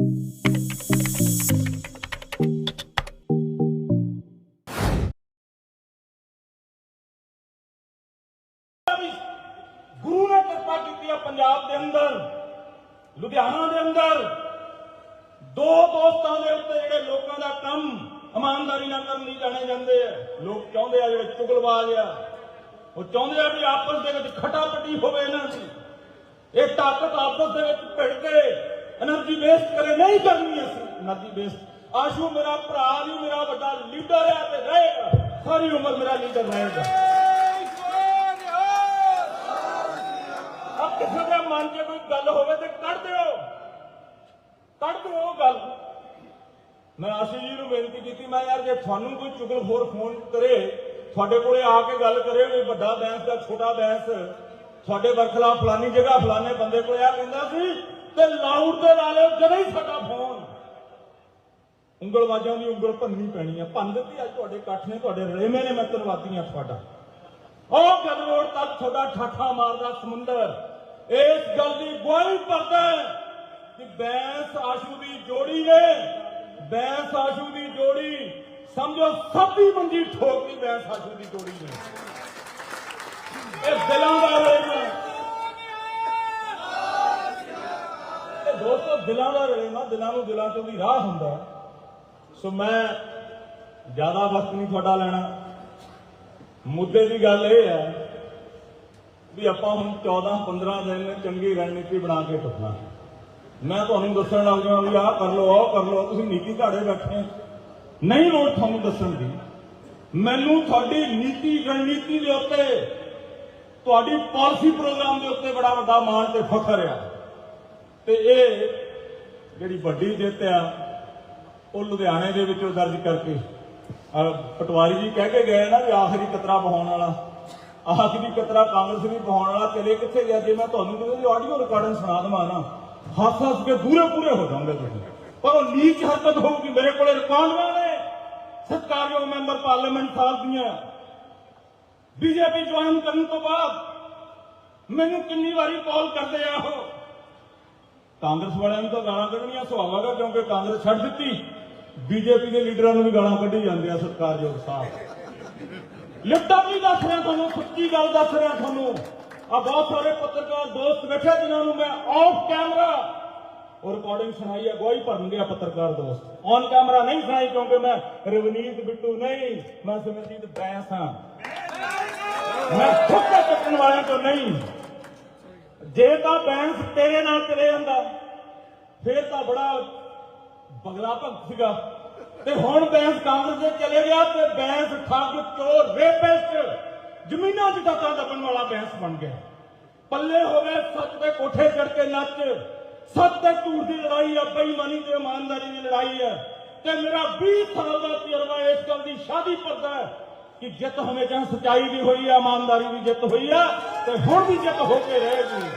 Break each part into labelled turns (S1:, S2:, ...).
S1: ਗੁਰੂ ਨੇ ਕਿਰਪਾ ਕੀਤੀ ਆ ਪੰਜਾਬ ਦੇ ਅੰਦਰ, ਲੁਧਿਆਣਾ ਦੇ ਅੰਦਰ। ਦੋ ਦੋਸਤਾਂ ਦੇ ਉੱਤੇ ਜਿਹੜੇ ਲੋਕਾਂ ਦਾ ਕੰਮ ਇਮਾਨਦਾਰੀ ਨਾਲ ਕਰਨ ਲਈ ਜਾਣੇ ਜਾਂਦੇ ਆ, ਲੋਕ ਚਾਹੁੰਦੇ ਆ ਜਿਹੜੇ ਚੁਗਲਬਾਜ਼ ਆ। ਉਹ ਚਾਹੁੰਦੇ ਆ ਵੀ ਆਪਸ ਦੇ ਵਿੱਚ ਖਟਾਪਟੀ ਹੋਵੇ ਇਹਨਾਂ ਦੀ। ਇਹ ਤਾਕਤ ਆਪਸ ਦੇ ਵਿੱਚ ਭਿੜ ਕੇ ਐਨਰਜੀ એનર્જી ਕਰੇ ਨਹੀਂ ਕਰਨੀ ਅਸੀਂ। ਐਨਰਜੀ વેસ્ટ ਆਸ਼ੂ ਮੇਰਾ ਭਰਾ ਵੀ ਮੇਰਾ ਵੱਡਾ ਲੀਡਰ ਹੈ ਤੇ ਰਹੇਗਾ। ਸਾਰੀ ਉਮਰ ਮੇਰਾ ਲੀਡਰ ਰਹੇਗਾ। ਕਿਸੇ ਦੇ ਮਨ 'ਚ ਕੋਈ ਗੱਲ ਹੋਵੇ ਤੇ ਕੱਢ ਦਿਓ। ਕੱਢ ਦਿਓ ਉਹ ਗੱਲ। ਮੈਂ ਆਸ਼ੂ ਜੀ ਨੂੰ ਬੇਨਤੀ ਕੀਤੀ, ਮੈਂ ਯਾਰ ਜੇ ਤੁਹਾਨੂੰ ਕੋਈ ਚੁਗਲ ਚੁਗਲਖੋਰ ਫੋਨ ਕਰੇ, ਤੁਹਾਡੇ ਕੋਲੇ ਆ ਕੇ ਗੱਲ ਕਰੇ ਵੀ ਵੱਡਾ ਬੈਂਸ ਦਾ ਛੋਟਾ ਬੈਂਸ, ਤੁਹਾਡੇ ਵਰਖਲਾ ਫਲਾਨੀ ਜਗ੍ਹਾ ਫਲਾਣੇ ਬੰਦੇ ਕੋਲ ਆ, ਕਹਿੰਦਾ ਸੀ ਤੇ ਲਾਊਡ ਤੇ ਲਾ ਲਿਓ ਜਦੋਂ ਹੀ ਸਾਡਾ ਫੋਨ। ਉਂਗਲਵਾਜਾਂ ਦੀ ਉਂਗਲ ਭੰਨਣੀ ਪੈਣੀ ਆ। ਭੰਨ ਦਿੱਤੀ, ਅੱਜ ਤੁਹਾਡੇ ਇਕੱਠ ਨੇ, ਤੁਹਾਡੇ ਰੇਵੇਂ ਨੇ, ਮੈਂ ਧੰਨਵਾਦੀਆਂ ਤੁਹਾਡਾ। ਉਹ ਗਦਰੋੜ ਤੱਕ ਤੁਹਾਡਾ ਠਾਠਾ ਮਾਰਦਾ ਸਮੁੰਦਰ। ਇਸ ਗੱਲ ਦੀ ਗਵਾਹੀ ਭਰਦਾ ਕਿ ਬੈਂਸ ਆਸ਼ੂ ਦੀ ਜੋੜੀ ਨੇ, ਬੈਂਸ ਆਸ਼ੂ ਦੀ ਜੋੜੀ, ਸਮਝੋ ਸੱਤੀ ਮੰਜੀ ਠੋਕਦੀ ਬੈਂਸ ਆਸ਼ੂ ਦੀ ਜੋੜੀ ਨੇ। ਇਹ ਦਿਲਾਂ ਦਾ ਰੇਮਾ ਇਹ ਦੋਸਤੋ ਦਿਲਾਂ ਦਾ ਰੇਮਾ ਦਿਲਾਂ ਨੂੰ ਦਿਲਾਂ ਤੋਂ ਵੀ ਰਾਹ ਹੁੰਦਾ। ਸੋ ਮੈਂ ਜ਼ਿਆਦਾ ਵਕਤ ਨਹੀਂ ਤੁਹਾਡਾ ਲੈਣਾ। ਮੁੱਦੇ ਦੀ ਗੱਲ ਇਹ ਹੈ ਵੀ ਆਪਾਂ ਹੁਣ 14 15 ਦਿਨ ਚੰਗੀ ਰਣਨੀਤੀ ਬਣਾ ਕੇ ਟੁੱਟਣਾ। ਮੈਂ ਤੁਹਾਨੂੰ ਦੱਸਣ ਲੱਗ ਜਾਵਾਂ ਵੀ ਆਹ ਕਰ ਲਓ, ਆਹ ਕਰ ਲਓ, ਤੁਸੀਂ ਨੀਤੀ ਘਾੜੇ ਬੈਠੇ ਨਹੀਂ ਲੋੜ ਤੁਹਾਨੂੰ ਦੱਸਣ ਦੀ। ਮੈਨੂੰ ਤੁਹਾਡੀ ਨੀਤੀ, ਰਣਨੀਤੀ ਦੇ ਉੱਤੇ, ਤੁਹਾਡੀ ਪਾਲਿਸੀ ਪ੍ਰੋਗਰਾਮ ਦੇ ਉੱਤੇ ਬੜਾ ਵੱਡਾ ਮਾਣ ਤੇ ਫਖਰ ਆ। ਤੇ ਇਹ ਜਿਹੜੀ ਵੱਡੀ ਜਿੱਤ ਆ, ਉਹ ਲੁਧਿਆਣੇ ਦੇ ਵਿੱਚੋਂ ਦਰਜ ਕਰਕੇ ਪਟਵਾਰੀ ਜੀ ਕਹਿ ਕੇ ਗਏ ਨਾ ਵੀ ਆਖਰੀ ਕਤਰਾ ਬਹਾਉਣ ਵਾਲਾ। ਆਖਰੀ ਕਤਰਾ ਕਾਂਗਰਸ ਵੀ ਬਹਾਉਣ ਵਾਲਾ, ਚਲੇ ਕਿੱਥੇ ਗਿਆ? ਜੇ ਮੈਂ ਤੁਹਾਨੂੰ ਕਿਤੇ ਆਡੀਓ ਰਿਕਾਰਡਿੰਗ ਸੁਣਾ ਦਵਾਂ ਨਾ, ਹੱਸ ਹੱਸ ਕੇ ਪੂਰੇ ਪੂਰੇ ਹੋ ਜਾਓਗੇ ਤੁਸੀਂ। ਪਰ ਉਹ ਨੀਚ ਹਰਕਤ ਹੋਊਗੀ ਮੇਰੇ ਕੋਲੇ ਰਿਕਾਰਡਾਂ ਨੇ। ਸਤਿਕਾਰਯੋਗ ਮੈਂਬਰ ਪਾਰਲੀਮੈਂਟ ਸਾਹਿਬ ਦੀਆਂ। ਬੀਜੇਪੀ ਜੁਆਇਨ ਕਰਨ ਤੋਂ ਬਾਅਦ ਮੈਨੂੰ ਕਿੰਨੀ ਵਾਰੀ ਕਾਲ ਕਰਦੇ ਆ ਉਹ। ਕਾਂਗਰਸ ਵਾਲਿਆਂ ਨੂੰ ਤਾਂ ਗਾਲਾਂ ਕੱਢਣੀਆਂ ਸੁਭਾਵਿਕ ਆ ਕਿਉਂਕਿ ਕਾਂਗਰਸ ਛੱਡ ਦਿੱਤੀ। ਬੀਜੇਪੀ ਦੇ ਲੀਡਰਾਂ ਨੂੰ ਵੀ ਗਾਲਾਂ ਕੱਢੀ ਜਾਂਦੇ ਆ ਸਤਿਕਾਰਯੋਗ ਸਾਹਿਬ ਲਿਪਟਾ ਵੀ ਦੱਸ ਰਿਹਾ ਤੁਹਾਨੂੰ, ਸੱਚੀ ਗੱਲ ਦੱਸ ਰਿਹਾ ਤੁਹਾਨੂੰ। ਆ ਬਹੁਤ ਸਾਰੇ ਪੱਤਰਕਾਰ ਦੋਸਤ ਬੈਠੇ ਜਿਨ੍ਹਾਂ ਨੂੰ ਮੈਂ ਆਫ ਕੈਮਰਾ ਉਹ ਰਿਕਾਰਡਿੰਗ ਸੁਣਾਈ ਹੈ ਗੋਈ ਭਰਨਗੇ ਆ ਪੱਤਰਕਾਰ ਦੋਸਤ। ਔਨ ਕੈਮਰਾ ਨਹੀਂ ਸੁਣਾਈ, ਕਿਉਂਕਿ ਮੈਂ ਰਵਨੀਤ ਬਿੱਟੂ ਨਹੀਂ, ਮੈਂ ਸਿਮਰਜੀਤ ਬੈਂਸ ਹਾਂ। ਮੈਂ ਠੁੱਕਾ ਚੱਕਣ ਵਾਲਿਆਂ ਤੋਂ ਨਹੀਂ। ਜੇ ਤਾਂ ਬੈਂਸ ਤੇਰੇ ਨਾਲ ਚਲੇ ਜਾਂਦਾ, ਫੇਰ ਤਾਂ ਬੜਾ ਬਗਲਾ ਭਗਤ ਸੀਗਾ। ਤੇ ਹੁਣ ਬੈਂਸ ਕਾਂਗਰਸ ਦੇ ਚਲੇ ਗਿਆ ਤੇ ਬੈਂਸ ਠੱਗ, ਚੋਰ ਰੇਪਿਸਟ ਜ਼ਮੀਨਾਂ 'ਚ ਦਾਤਾ ਦਬਣ ਵਾਲਾ ਬੈਂਸ ਬਣ ਗਿਆ। ਪੱਲੇ ਹੋ ਗਏ ਸੱਚ ਦੇ ਕੋਠੇ ਚੜ ਕੇ ਨੱਚ। ਸੱਚ ਤੇ ਝੂਠ ਦੀ ਲੜਾਈ ਆ, ਬੇਈਮਾਨੀ ਤੇ ਇਮਾਨਦਾਰੀ ਦੀ ਲੜਾਈ ਹੈ ਤੇ ਮੇਰਾ 20 ਸਾਲ ਦਾ ਤਜਰਬਾ ਇਸ ਗੱਲ ਦੀ ਸ਼ਾਦੀ ਕਰਦਾ ਹੈ ਕਿ ਜਿੱਤ ਹਮੇਸ਼ਾ ਸਚਾਈ ਦੀ ਹੋਈ ਆ, ਇਮਾਨਦਾਰੀ ਦੀ ਜਿੱਤ ਹੋਈ ਹੈ ਤੇ ਹੁਣ ਵੀ ਜਿੱਤ ਹੋ ਕੇ ਰਹੇਗੀ।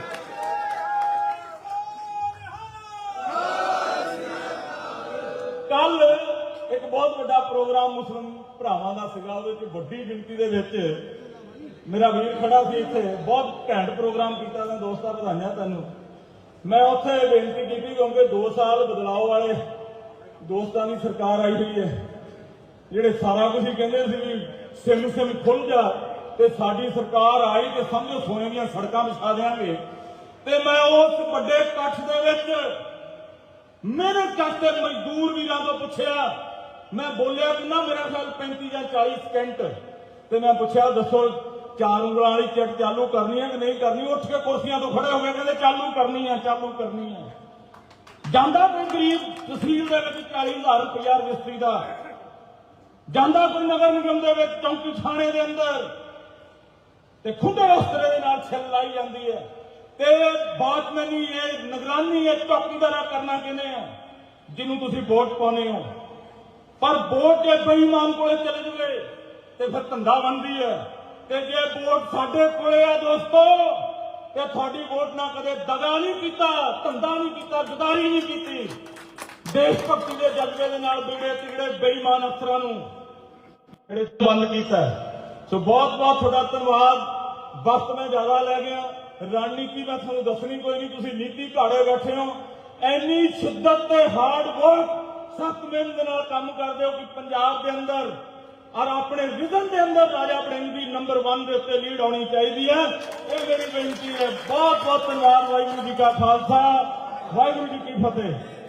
S1: ਕੱਲ ਇੱਕ ਬਹੁਤ ਵੱਡਾ ਪ੍ਰੋਗਰਾਮ ਮੁਸਲਮ ਭਰਾਵਾਂ ਦਾ ਸੀਗਾ, ਉਹਦੇ ਵਿੱਚ ਵੱਡੀ ਗਿਣਤੀ ਦੇ ਵਿੱਚ ਮੇਰਾ ਵੀਰ ਖੜਾ ਸੀ ਇੱਥੇ, ਬਹੁਤ ਘੈਂਟ ਪ੍ਰੋਗਰਾਮ ਕੀਤਾ ਮੈਂ ਦੋਸਤਾਂ ਵਧਾਈਆਂ ਤੈਨੂੰ। ਮੈਂ ਉੱਥੇ ਬੇਨਤੀ ਕੀਤੀ ਕਿਉਂਕਿ 2 ਸਾਲ ਬਦਲਾਅ ਵਾਲੇ ਦੋਸਤਾਂ ਦੀ ਸਰਕਾਰ ਆਈ ਹੋਈ ਹੈ। ਜਿਹੜੇ ਸਾਰਾ ਕੁਝ ਹੀ ਕਹਿੰਦੇ ਸੀ ਵੀ ਸਿਮ ਸਿਮ ਖੁੱਲ ਜਾ ਤੇ ਸਾਡੀ ਸਰਕਾਰ ਆਈ ਤੇ ਸਮਝੋ ਸੋਨੇ ਦੀਆਂ ਸੜਕਾਂ ਵਿਛਾ ਦੇਾਂਗੇ ਤੇ ਮੈਂ ਉਸ ਵੱਡੇ ਇਕੱਠ ਦੇ ਵਿੱਚ ਮਿਹਨਤ ਕਰਦੇ ਮਜ਼ਦੂਰ ਵੀਰਾਂ ਤੋਂ ਪੁੱਛਿਆ, ਮੈਂ ਬੋਲਿਆ ਕਿ ਨਾ ਮੇਰਾ ਖਿਆਲ 35 ਜਾਂ 40 ਸਕਿੰਟ ਤੇ ਮੈਂ ਪੁੱਛਿਆ, ਦੱਸੋ ਚਾਰ ਉਂਗਲਾਂ ਵਾਲੀ ਚਿੱਟ ਚਾਲੂ ਕਰਨੀ ਹੈ ਕਿ ਨਹੀਂ ਕਰਨੀ? ਉੱਠ ਕੇ ਕੁਰਸੀਆਂ ਤੋਂ ਖੜੇ ਹੋ ਗਏ, ਕਹਿੰਦੇ ਚਾਲੂ ਕਰਨੀ ਹੈ, ਚਾਲੂ ਕਰਨੀ ਹੈ। ਜਾਂਦਾ ਕੋਈ ਗਰੀਬ ਤਹਿਸੀਲ ਦੇ ਵਿੱਚ 40000 ਰੁਪਇਆ ਰਜਿਸਟਰੀ ਦਾ। ਜਾਂਦਾ ਕੋਈ ਨਗਰ ਨਿਗਮ ਦੇ ਵਿੱਚ, ਚੌਂਕੀ ਥਾਣੇ ਦੇ ਅੰਦਰ, ਤੇ ਖੁੱਡੇ ਉਸਤਰੇ ਦੇ ਨਾਲ ਛਿੱਲ ਲਾਈ ਜਾਂਦੀ ਹੈ। ਤੇ ਬਾਤਮਨੀ ਇਹ ਨਿਗਰਾਨੀ, ਇਹ ਚੌਕੀਦਾਰਾ ਕਰਨਾ ਕਹਿੰਦੇ ਆ ਜਿਹਨੂੰ ਤੁਸੀਂ ਵੋਟ ਪਾਉਂਦੇ ਹੋ। ਪਰ ਵੋਟ ਜੇ ਬੇਈਮਾਨ ਕੋਲੇ ਚਲੇ ਜੂਗੇ ਤੇ ਫਿਰ ਧੰਦਾ ਬਣਦੀ ਹੈ। ਤੇ ਜੇ ਵੋਟ ਸਾਡੇ ਕੋਲੇ ਆ ਦੋਸਤੋ, ਤੇ ਤੁਹਾਡੀ ਵੋਟ ਨਾਲ ਕਦੇ ਦਗਾ ਨਹੀਂ ਕੀਤਾ, ਧੰਦਾ ਨਹੀਂ ਕੀਤਾ, ਗਦਾਰੀ ਨਹੀਂ ਕੀਤੀ। ਦੇਸ਼ ਭਗਤੀ ਦੇ ਜਜ਼ਬੇ ਦੇ ਨਾਲ ਬੀੜੇ ਤਿਗੜੇ ਬੇਈਮਾਨ ਅਫਸਰਾਂ ਨੂੰ ਜਿਹੜੇ ਬੰਦ ਕੀਤਾ ਸੋ ਬਹੁਤ ਬਹੁਤ ਤੁਹਾਡਾ ਧੰਨਵਾਦ। ਵਕਤ ਮੈਂ ਜ਼ਿਆਦਾ ਲੈ ਗਿਆ। ਰਣਨੀਤੀ ਮੈਂ ਤੁਹਾਨੂੰ ਦੱਸਣੀ ਕੋਈ ਨਹੀਂ। ਤੁਸੀਂ ਨੀਤੀ ਘਾੜੇ ਬੈਠੇ ਹੋ। ਐਨੀ ਸ਼ਿੱਦਤ ਤੇ ਹਾਰਡ ਵਰਕ ਸਖਤ ਮਿਹਨਤ ਦੇ ਨਾਲ ਕੰਮ ਕਰਦੇ ਹੋ ਕਿ ਪੰਜਾਬ ਦੇ ਅੰਦਰ ਔਰ ਆਪਣੇ ਵਿਜ਼ਨ ਦੇ ਅੰਦਰ ਰਾਜਾ ਵੜਿੰਗ ਦੀ ਨੰਬਰ 1 ਦੇ ਉੱਤੇ ਲੀਡ ਆਉਣੀ ਚਾਹੀਦੀ ਹੈ। ਇਹ ਮੇਰੀ ਬੇਨਤੀ ਹੈ। ਬਹੁਤ ਬਹੁਤ ਧੰਨਵਾਦ ਵਾਹਿਗੁਰੂ ਜੀ ਕਾ ਖਾਲਸਾ। ਵਾਹਿਗੁਰੂ ਜੀ ਕੀ ਫਤਿਹ।